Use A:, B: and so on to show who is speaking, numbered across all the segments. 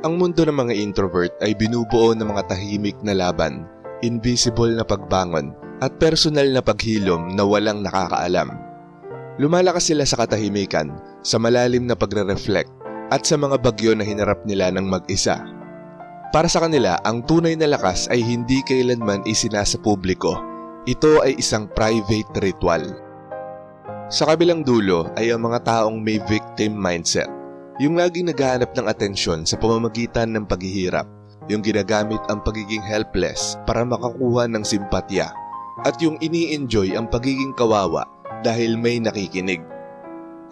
A: Ang mundo ng mga introvert ay binubuo ng mga tahimik na laban, invisible na pagbangon, at personal na paghilom na walang nakakaalam. Lumalakas sila sa katahimikan, sa malalim na pagre-reflect, at sa mga bagyo na hinarap nila ng mag-isa. Para sa kanila, ang tunay na lakas ay hindi kailanman isinasa publiko. Ito ay isang private ritual. Sa kabilang dulo ay ang mga taong may victim mindset. Yung laging naghahanap ng atensyon sa pamamagitan ng paghihirap. Yung ginagamit ang pagiging helpless para makakuha ng simpatya. At yung ini-enjoy ang pagiging kawawa dahil may nakikinig.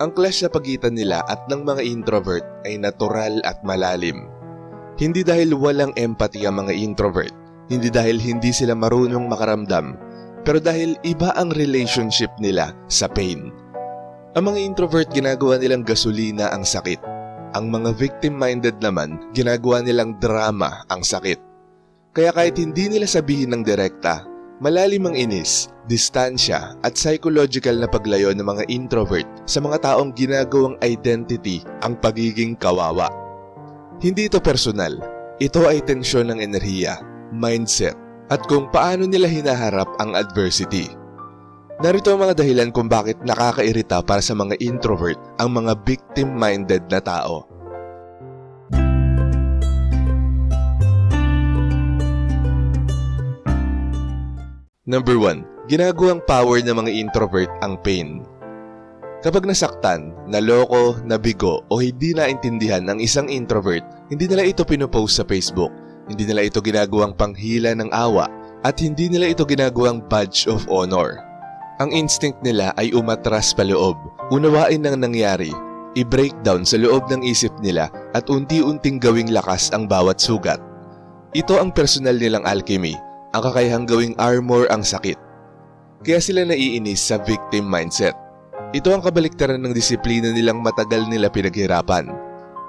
A: Ang clash sa pagitan nila at ng mga introvert ay natural at malalim. Hindi dahil walang empathy ang mga introvert, hindi dahil hindi sila marunong makaramdam, pero dahil iba ang relationship nila sa pain. Ang mga introvert ginagawa nilang gasolina ang sakit. Ang mga victim-minded naman, ginagawa nilang drama ang sakit. Kaya kahit hindi nila sabihin ng direkta, malalim ang inis, distansya at psychological na paglayo ng mga introvert sa mga taong ginagawang identity ang pagiging kawawa. Hindi ito personal. Ito ay tensyon ng enerhiya, mindset, at kung paano nila hinaharap ang adversity. Narito ang mga dahilan kung bakit nakakairita para sa mga introvert ang mga victim-minded na tao. Number 1. Ginagawang power ng mga introvert ang pain. Kapag nasaktan, naloko, nabigo o hindi naintindihan ng isang introvert, hindi nila ito pinopost sa Facebook, hindi nila ito ginagawang panghila ng awa, at hindi nila ito ginagawang badge of honor. Ang instinct nila ay umatras paloob, unawain ng nangyari, i-breakdown sa loob ng isip nila at unti-unting gawing lakas ang bawat sugat. Ito ang personal nilang alchemy, ang kakayahang gawing armor ang sakit. Kaya sila naiinis sa victim mindset. Ito ang kabaliktaran ng disiplina nilang matagal nila pinaghirapan.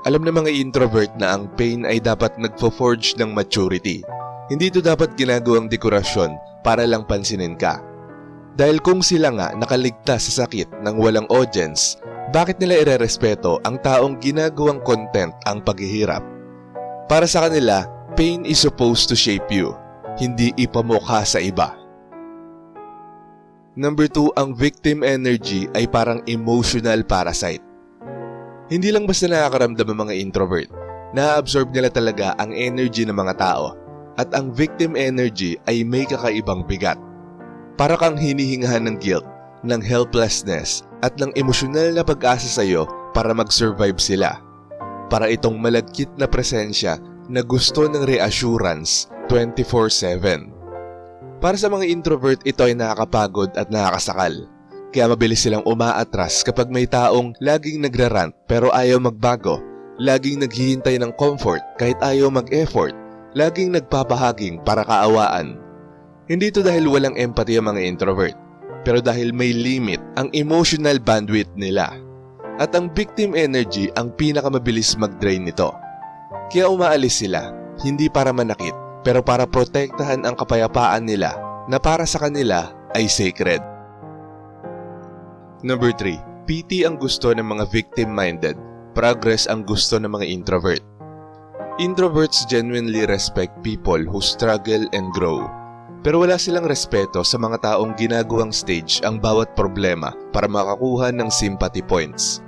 A: Alam ng mga introvert na ang pain ay dapat nagfo-forge ng maturity. Hindi ito dapat ginagawang dekorasyon para lang pansinin ka. Dahil kung sila nga nakaligtas sa sakit ng walang audience, bakit nila irerespeto ang taong ginagawang content ang paghihirap? Para sa kanila, pain is supposed to shape you, hindi ipamukha sa iba. Number 2, ang victim energy ay parang emotional parasite. Hindi lang basta nakakaramdam ang mga introvert, na-absorb nila talaga ang energy ng mga tao at ang victim energy ay may kakaibang bigat. Para kang hinihingahan ng guilt, ng helplessness at ng emosyonal na pag-asa sa iyo para mag-survive sila. Para itong malagkit na presensya na gusto ng reassurance 24-7. Para sa mga introvert, ito ay nakakapagod at nakakasakal. Kaya mabilis silang umaatras kapag may taong laging nagrarant pero ayaw magbago, laging naghihintay ng comfort kahit ayaw mag-effort, laging nagpapahaging para kaawaan. Hindi ito dahil walang empathy ang mga introvert, pero dahil may limit ang emotional bandwidth nila. At ang victim energy ang pinakamabilis mag-drain nito. Kaya umaalis sila, hindi para manakit, pero para protektahan ang kapayapaan nila na para sa kanila ay sacred. Number 3. PT ang gusto ng mga victim-minded, progress ang gusto ng mga introvert. Introverts genuinely respect people who struggle and grow. Pero wala silang respeto sa mga taong ginagawang stage ang bawat problema para makakuha ng sympathy points.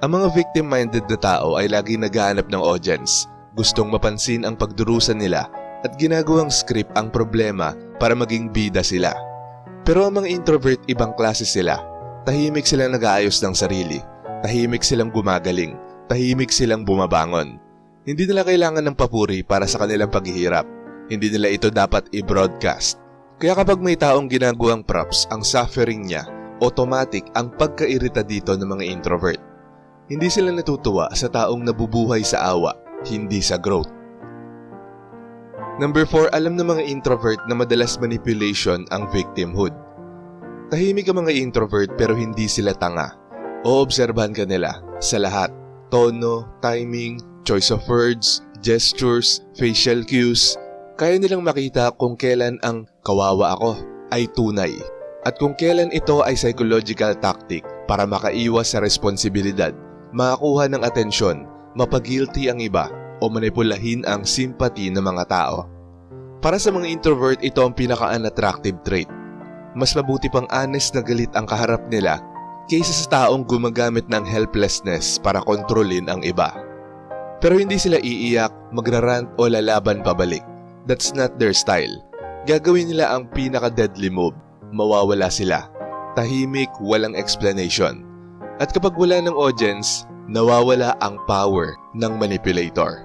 A: Ang mga victim-minded na tao ay lagi naghahanap ng audience, gustong mapansin ang pagdurusa nila at ginagawang script ang problema para maging bida sila. Pero ang mga introvert ibang klase sila. Tahimik silang nag-aayos ng sarili. Tahimik silang gumagaling. Tahimik silang bumabangon. Hindi nila kailangan ng papuri para sa kanilang paghihirap. Hindi nila ito dapat i-broadcast. Kaya kapag may taong ginagawang props ang suffering niya, automatic ang pagkairita dito ng mga introvert. Hindi sila natutuwa sa taong nabubuhay sa awa, hindi sa growth. Number 4, alam ng mga introvert na madalas manipulation ang victimhood. Tahimik ang mga introvert pero hindi sila tanga. Oobserbahan ka nila sa lahat. Tono, timing, choice of words, gestures, facial cues. Kaya nilang makita kung kailan ang kawawa ako ay tunay. At kung kailan ito ay psychological tactic para makaiwas sa responsibilidad, makakuha ng atensyon, mapagilty ang iba, o manipulahin ang sympathy ng mga tao. Para sa mga introvert, ito ang pinaka-unattractive trait. Mas mabuti pang honest na galit ang kaharap nila kaysa sa taong gumagamit ng helplessness para kontrolin ang iba. Pero hindi sila iiyak, magrarant o lalaban pabalik. That's not their style. Gagawin nila ang pinaka-deadly move. Mawawala sila. Tahimik, walang explanation. At kapag wala ng audience, nawawala ang power ng manipulator.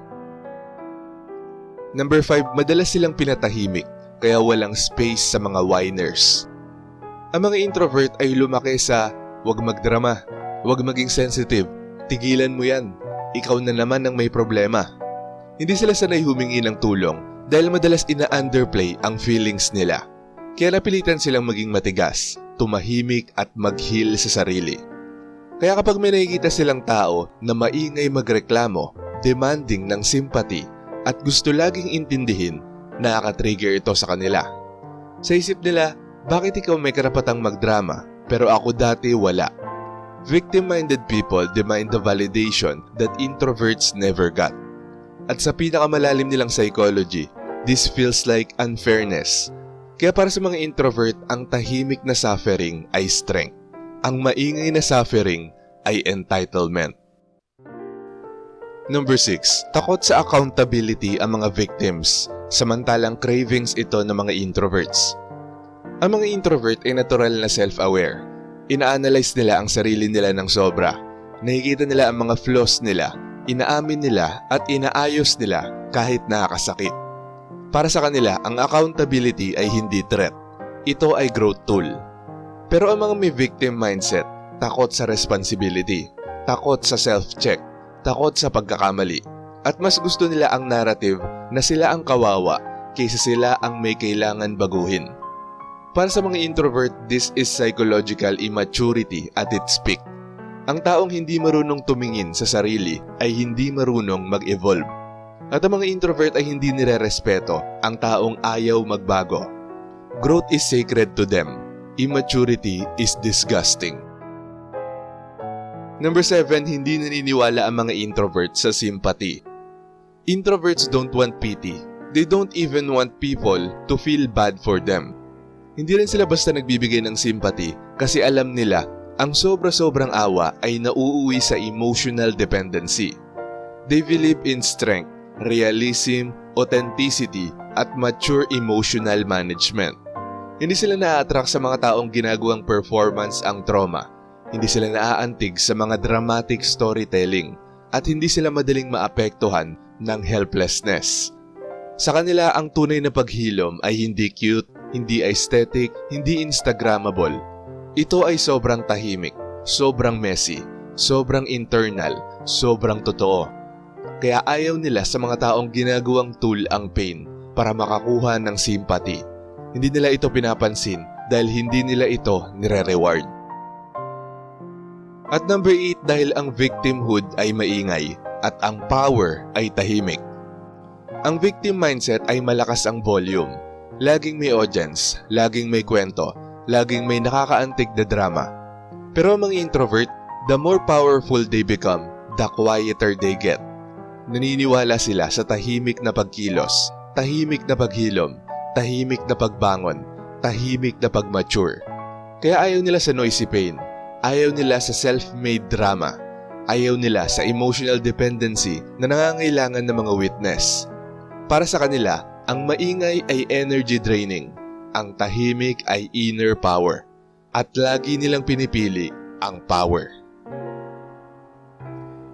A: Number 5, madalas silang pinatahimik kaya walang space sa mga whiners. Ang mga introvert ay lumaki sa huwag magdrama, huwag maging sensitive, tigilan mo yan, ikaw na naman ang may problema. Hindi sila sanay humingi ng tulong dahil madalas ina-underplay ang feelings nila. Kaya napilitan silang maging matigas, tumahimik at mag-heal sa sarili. Kaya kapag may nakikita silang tao na maingay magreklamo, demanding ng sympathy, at gusto laging intindihin, nakaka-trigger ito sa kanila. Sa isip nila, bakit ikaw may karapatang magdrama pero ako dati wala? Victim-minded people demand the validation that introverts never got. At sa pinakamalalim nilang psychology, this feels like unfairness. Kaya para sa mga introvert, ang tahimik na suffering ay strength. Ang maingay na suffering ay entitlement. Number 6. Takot sa accountability ang mga victims, samantalang cravings ito ng mga introverts. Ang mga introvert ay natural na self-aware. Ina-analyze nila ang sarili nila ng sobra. Nakikita nila ang mga flaws nila, inaamin nila at inaayos nila kahit nakakasakit. Para sa kanila, ang accountability ay hindi threat. Ito ay growth tool. Pero ang mga may victim mindset, takot sa responsibility, takot sa self-check, takot sa pagkakamali, at mas gusto nila ang narrative na sila ang kawawa kaysa sila ang may kailangan baguhin. Para sa mga introvert, this is psychological immaturity at its peak. Ang taong hindi marunong tumingin sa sarili ay hindi marunong mag-evolve. At ang mga introvert ay hindi nire-respeto ang taong ayaw magbago. Growth is sacred to them. Immaturity is disgusting. Number 7, hindi naniniwala ang mga introvert sa sympathy. Introverts don't want pity. They don't even want people to feel bad for them. Hindi rin sila basta nagbibigay ng sympathy kasi alam nila ang sobra-sobrang awa ay nauuwi sa emotional dependency. They believe in strength, realism, authenticity, at mature emotional management. Hindi sila na-attract sa mga taong ginagawang performance ang trauma. Hindi sila naaantig sa mga dramatic storytelling at hindi sila madaling maapektuhan ng helplessness. Sa kanila, ang tunay na paghilom ay hindi cute, hindi aesthetic, hindi Instagrammable. Ito ay sobrang tahimik, sobrang messy, sobrang internal, sobrang totoo. Kaya ayaw nila sa mga taong ginagawang tool ang pain para makakuha ng sympathy. Hindi nila ito pinapansin dahil hindi nila ito nire-reward. At number 8 dahil ang victimhood ay maingay at ang power ay tahimik. Ang victim mindset ay malakas ang volume. Laging may audience, laging may kwento, laging may nakakaantig na drama. Pero ang mga introvert, the more powerful they become, the quieter they get. Naniniwala sila sa tahimik na pagkilos, tahimik na paghilom, tahimik na pagbangon, tahimik na pagmature. Kaya ayaw nila sa noisy pain, ayaw nila sa self-made drama, ayaw nila sa emotional dependency na nangangailangan ng mga witness. Para sa kanila, ang maingay ay energy draining, ang tahimik ay inner power, at lagi nilang pinipili ang power.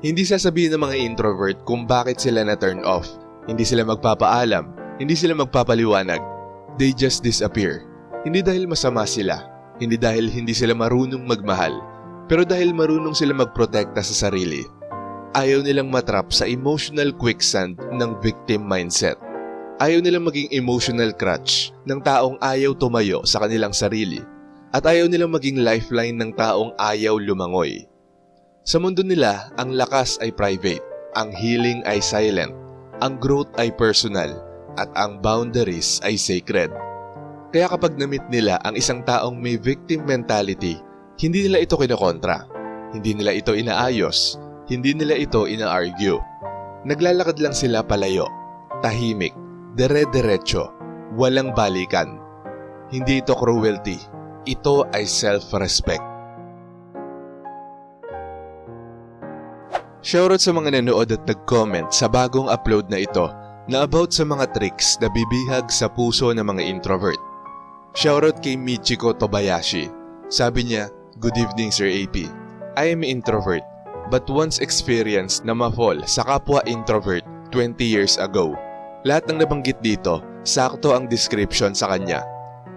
A: Hindi sasabihin ng mga introvert kung bakit sila na turn off. Hindi sila magpapaalam, hindi sila magpapaliwanag. They just disappear. Hindi dahil masama sila, hindi dahil hindi sila marunong magmahal, pero dahil marunong sila magprotekta sa sarili. Ayaw nilang matrap sa emotional quicksand ng victim mindset. Ayaw nilang maging emotional crutch ng taong ayaw tumayo sa kanilang sarili. At ayaw nilang maging lifeline ng taong ayaw lumangoy. Sa mundo nila, ang lakas ay private, ang healing ay silent, ang growth ay personal, at ang boundaries ay sacred. Kaya kapag namit nila ang isang taong may victim mentality, hindi nila ito kinokontra, hindi nila ito inaayos, hindi nila ito ina-argue. Naglalakad lang sila palayo, tahimik, dere-derecho, walang balikan. Hindi ito cruelty, ito ay self-respect. Shoutout sa mga nanood at nag-comment sa bagong upload na ito na about sa mga tricks na bibihag sa puso ng mga introvert. Shoutout kay Michiko Tobayashi. Sabi niya, Good evening Sir AP. I am introvert but once experienced na ma-fall sa kapwa introvert 20 years ago. Lahat ng nabanggit dito, sakto ang description sa kanya.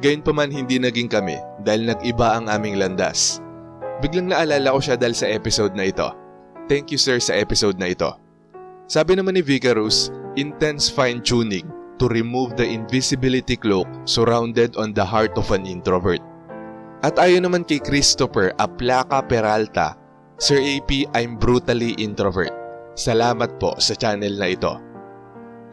A: Gayunpaman hindi naging kami dahil nag-iba ang aming landas. Biglang naalala ko siya dahil sa episode na ito. Thank you sir sa episode na ito. Sabi naman ni Vicarus, intense fine-tuning to remove the invisibility cloak surrounded on the heart of an introvert. At ayon naman kay Christopher Aplaca Peralta, Sir AP, I'm brutally introvert. Salamat po sa channel na ito.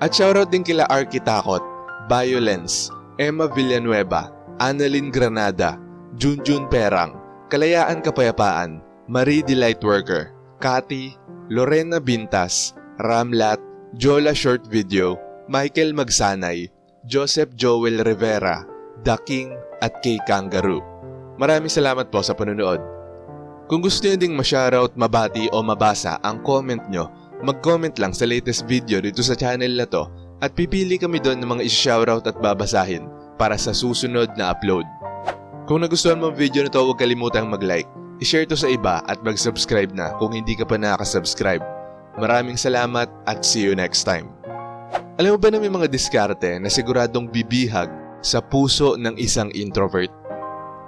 A: At shoutout din kila Arkitakot, Violence, Emma Villanueva, Annalyn Granada, Junjun Perang, Kalayaan Kapayapaan, Marie Delight Worker, Kati, Lorena Bintas, Ramlat, Jola Short Video, Michael Magsanay, Joseph Joel Rivera, The King at kay Kangaroo. Maraming salamat po sa panonood. Kung gusto niyo ding ma-shoutout, mabati o mabasa ang comment nyo, mag-comment lang sa latest video dito sa channel na to at pipili kami doon ng mga isi-shoutout at babasahin para sa susunod na upload. Kung nagustuhan mo ang video na to, huwag kalimutang mag-like, i-share to sa iba at mag-subscribe na kung hindi ka pa nakaka-subscribe. Maraming salamat at see you next time. Alam mo ba na may mga diskarte na siguradong bibihag sa puso ng isang introvert?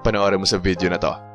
A: Panoorin mo sa video na to.